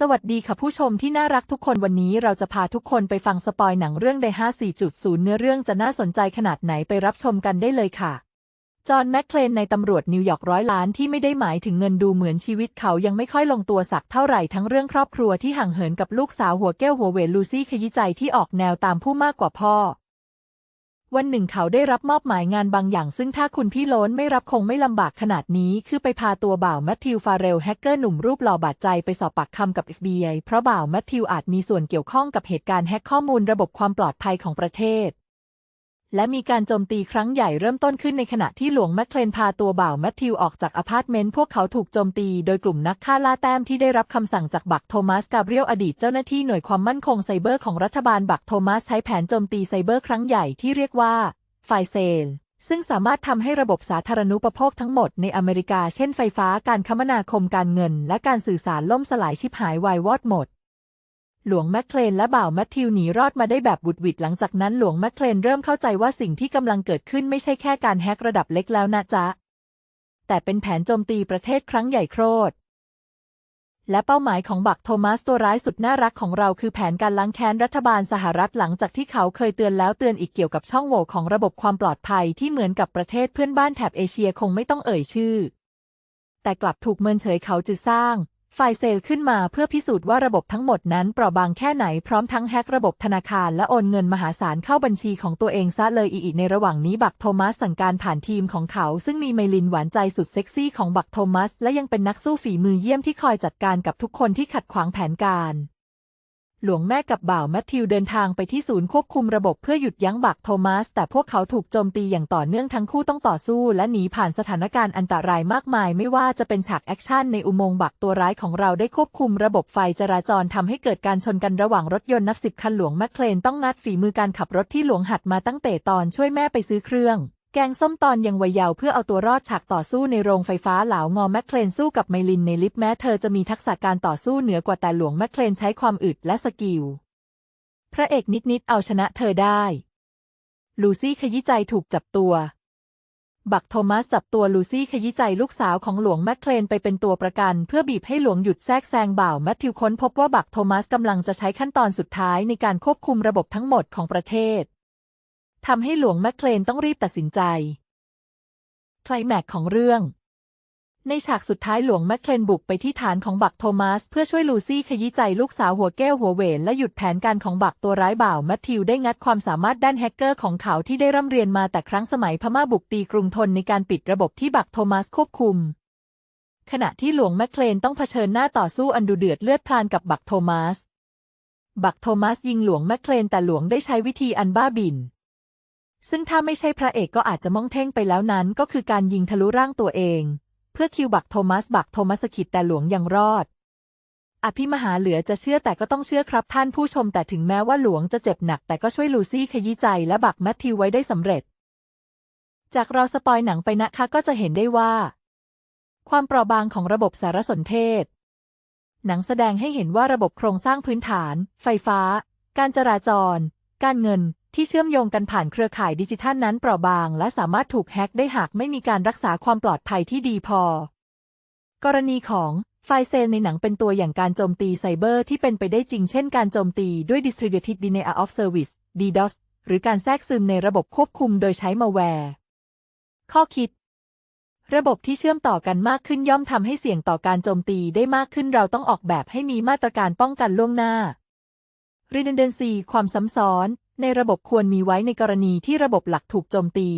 สวัสดีค่ะผู้ชมที่น่ารักทุกคนวันนี้เราจะพาทุกคนไปฟังสปอยหนังเรื่อง Day 54.0เนื้อเรื่องจะน่าสนใจขนาดไหนไปรับชมกันได้เลยค่ะ จอห์นแมคเคลนในตำรวจนิวยอร์กร้อยล้านที่ไม่ได้หมายถึงเงินดูเหมือนชีวิตเขายังไม่ค่อยลงตัวสักเท่าไหร่ทั้งเรื่องครอบครัวที่ห่างเหินกับลูกสาวหัวแก้วหัวเวนลูซี่ขยี้ใจที่ออกแนวตามผู้มากกว่าพ่อ วันหนึ่งเขาได้รับมอบหมายงานบางอย่าง ซึ่งถ้าคุณพี่โล้นไม่รับคงไม่ลำบากขนาดนี้ คือไปพาตัวบ่าวแมทธิวฟาเรลแฮกเกอร์หนุ่มรูปหล่อบาดใจไปสอบปากคำกับ FBI เพราะบ่าวแมทธิวอาจมีส่วนเกี่ยวข้องกับเหตุการณ์แฮกข้อมูลระบบความปลอดภัยของประเทศ และมีการโจมตีครั้งใหญ่เริ่มต้นขึ้นในขณะที่หลวงแมคเคลนพาตัวบ่าวแมทธิวออกจากอพาร์ตเมนต์พวกเขาถูกโจมตีโดยกลุ่มนักฆ่าล่าแต้มที่ได้รับคำสั่งจากบักโทมัสกาเบรียลอดีตเจ้าหน้าที่หน่วยความมั่นคงไซเบอร์ของรัฐบาลบักโทมัสใช้แผนโจมตีไซเบอร์ครั้งใหญ่ที่เรียกว่าไฟเซลซึ่งสามารถทำให้ระบบสาธารณูปโภคทั้งหมดในอเมริกาเช่นไฟฟ้าการคมนาคมการเงิน และการสื่อสารล่มสลายชิบหายวายวอดหมด หลวงแมคเคลนและบ่าวแมทธิวหนีรอดมาได้แบบบุดหวิดหลังจากนั้นหลวงแมคเคลนเริ่มเข้าใจว่าสิ่งที่กำลังเกิดขึ้นไม่ใช่แค่การแฮกระดับเล็กแล้วนะจ๊ะ แต่เป็นแผนโจมตีประเทศครั้งใหญ่โครดและเป้าหมายของบักโทมัสตัวร้ายสุดน่ารักของเราคือแผนการล้างแค้นรัฐบาลสหรัฐหลังจากที่เขาเคยเตือนแล้วเตือนอีกเกี่ยวกับช่องโหว่ของระบบความปลอดภัยที่เหมือนกับประเทศเพื่อนบ้านแถบเอเชียคงไม่ต้องเอ่ยชื่อ แต่กลับถูกเมินเฉยเขาจะสร้าง ไฟเซลขึ้นมาเพื่อพิสูจน์ว่าระบบทั้งหมดนั้นเปราะบางแค่ไหนพร้อมทั้งแฮกระบบธนาคารและโอนเงินมหาศาลเข้าบัญชีของตัวเองซะเลยอีกในระหว่างนี้บักโทมัสสั่งการผ่านทีมของเขา ซึ่งมีเมลินหวานใจสุดเซ็กซี่ของบักโทมัส และยังเป็นนักสู้ฝีมือเยี่ยมที่คอยจัดการกับทุกคนที่ขัดขวางแผนการ หลวงแม่กับบ่าวแมทธิวเดินทางไปที่ศูนย์ควบคุมระบบเพื่อหยุดยั้งบักโทมัส แต่พวกเขาถูกโจมตีอย่างต่อเนื่องทั้งคู่ต้องต่อสู้ และหนีผ่านสถานการณ์อันตรายมากมาย ไม่ว่าจะเป็นฉากแอคชั่นในอุโมงค์บักตัวร้ายของเราได้ควบคุมระบบไฟจราจรทำให้เกิดการชนกันระหว่างรถยนต์นับสิบคันหลวงแมคเคลนต้องงัดฝีมือการขับรถที่หลวงหัดมาตั้งแต่ตอนช่วยแม่ไปซื้อเครื่อง แกงส้มตอนยังวัยเยาว์เพื่อเอาตัวรอดฉากต่อสู้ในโรงไฟฟ้าเหลางอแมคเคลนสู้กับไมลินในลิฟต์แม้เธอจะมีทักษะการต่อสู้เหนือกว่าแต่หลวงแมคเคลนใช้ความอึดและสกิล พระเอกนิดๆเอาชนะเธอได้ ลูซี่ขยี้ใจถูกจับตัว บักโทมัสจับตัวลูซี่ขยี้ใจลูกสาวของหลวงแมคเคลนไปเป็นตัวประกัน เพื่อบีบให้หลวงหยุดแทรกแซงบ่าวแมทธิวค้นพบว่าบักโทมัสกำลังจะใช้ขั้นตอนสุดท้ายในการควบคุมระบบทั้งหมดของประเทศ ทำให้หลวงแมคเคลนต้องรีบตัดสินใจไคลแม็กของเรื่อง ในฉากสุดท้ายหลวงแมคเคลนบุกไปที่ฐานของบักโทมัส เพื่อช่วยลูซี่ขยี้ใจลูกสาวหัวแก้วหัวเวนและหยุดแผนการของบักตัวร้ายบ่าวแมทธิวได้งัดความสามารถด้านแฮกเกอร์ของเขาที่ได้ร่ำเรียนมาแต่ครั้งสมัยพม่าบุกตีกรุงทนในการปิดระบบที่บักโทมัสควบคุม ขณะที่หลวงแมคเคลนต้องเผชิญหน้าต่อสู้อันดุเดือดเลือดพล่านกับบักโทมัส บักโทมัสยิงหลวงแมคเคลนแต่หลวงได้ใช้วิธีอันบ้าบิ่น ซึ่งถ้าไม่ใช่พระเอกก็อาจจะมองเท่งไปแล้วนั้นก็คือการยิงทะลุร่างตัวเอง เพื่อคิวบักโทมัสบักโทมัสสะกิดแต่หลวงยังรอด อภิมหาเหลือจะเชื่อแต่ก็ต้องเชื่อครับท่านผู้ชมแต่ถึงแม้ว่าหลวงจะเจ็บหนักแต่ก็ช่วยลูซี่ขยี้ใจและบักแมทธิวไว้ได้สำเร็จ จากเราสปอยหนังไปนะคะก็จะเห็นได้ว่า ความเปราะบางของระบบสารสนเทศ หนังแสดงให้เห็นว่าระบบโครงสร้างพื้นฐาน ไฟฟ้า การจราจร การเงิน ที่เชื่อมโยงกันผ่านเครือข่ายดิจิทัลนั้นเปราะบาง และสามารถถูกแฮ็กได้หากไม่มีการรักษาความปลอดภัยที่ดีพอ กรณีของไฟเซลในหนังเป็นตัวอย่างการโจมตีไซเบอร์ที่เป็นไปได้จริงเช่นการโจมตีด้วย Distributed Denial of Service DDoS หรือการแทรกซึมในระบบควบคุมโดยใช้มาแวร์ ข้อคิด ระบบที่เชื่อมต่อกันมากขึ้นย่อมทำให้เสี่ยงต่อการโจมตีได้มากขึ้นเราต้องออกแบบให้มีมาตรการป้องกันล่วงหน้า Redundancy ความซ้ำซ้อน ในระบบควรมีไว้ในกรณีที่ระบบหลักถูกโจมตี